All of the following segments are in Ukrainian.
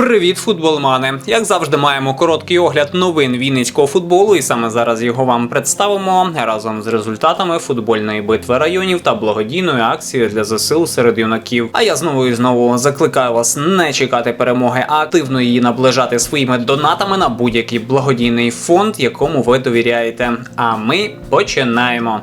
Привіт, футболмани! Як завжди, маємо короткий огляд новин вінницького футболу, і саме зараз його вам представимо разом з результатами футбольної битви районів та благодійною акцією для ЗСУ серед юнаків. А я знову і знову закликаю вас не чекати перемоги, а активно її наближати своїми донатами на будь-який благодійний фонд, якому ви довіряєте. А ми починаємо.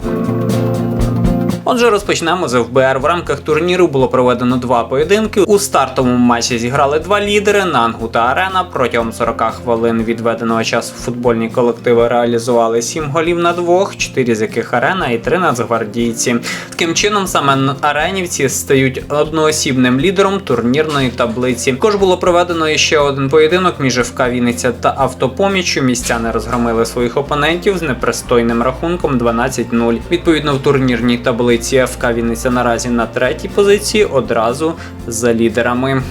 Отже, розпочнемо з ФБР. В рамках турніру було проведено два поєдинки. У стартовому матчі зіграли два лідери Нангу та Арена. Протягом 40 хвилин відведеного часу футбольні колективи реалізували 7 голів на двох, 4 з яких арена і 3 нацгвардійці. Таким чином, саме аренівці стають одноосібним лідером турнірної таблиці. Також було проведено ще один поєдинок між ФК Вінниця та Автопоміччю. Містяни розгромили своїх опонентів з непристойним рахунком 12-0. Відповідно, в турнірній таблиці ФК Вінниця наразі на третій позиції одразу за лідерами.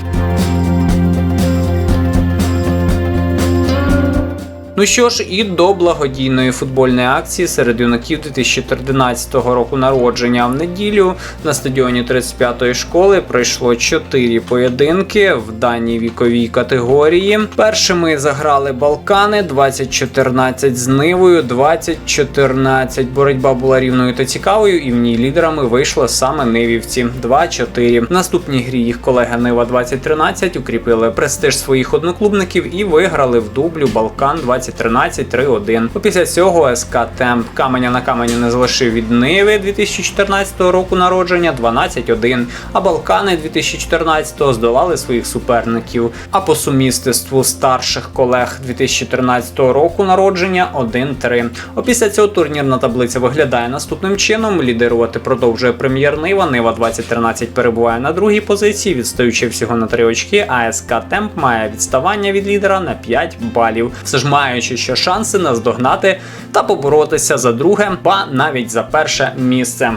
Ну що ж, і до благодійної футбольної акції серед юнаків 2013 року народження. В неділю на стадіоні 35-ї школи пройшло 4 поєдинки в даній віковій категорії. Першими заграли Балкани 20-14 з Нивою, 20-14. Боротьба була рівною та цікавою, і в ній лідерами вийшли саме Нивівці 2-4. В наступній грі їх колега Нива 2013 укріпили престиж своїх одноклубників і виграли в дублю Балкан 20 13-3-1. Після цього СК Темп каменя на камені не залишив від Ниви 2014 року народження 12-1, а Балкани 2014 здолали своїх суперників. А по сумістивству старших колег 2013 року народження 1-3. Опісля цього турнірна таблиця виглядає наступним чином. Лідерувати продовжує прем'єр Нива. Нива 2013 перебуває на другій позиції, відстаючи всього на 3 очки. А СК Темп має відставання від лідера на 5 балів. Все ж маючи ще шанси наздогнати та поборотися за друге, ба навіть за перше місце.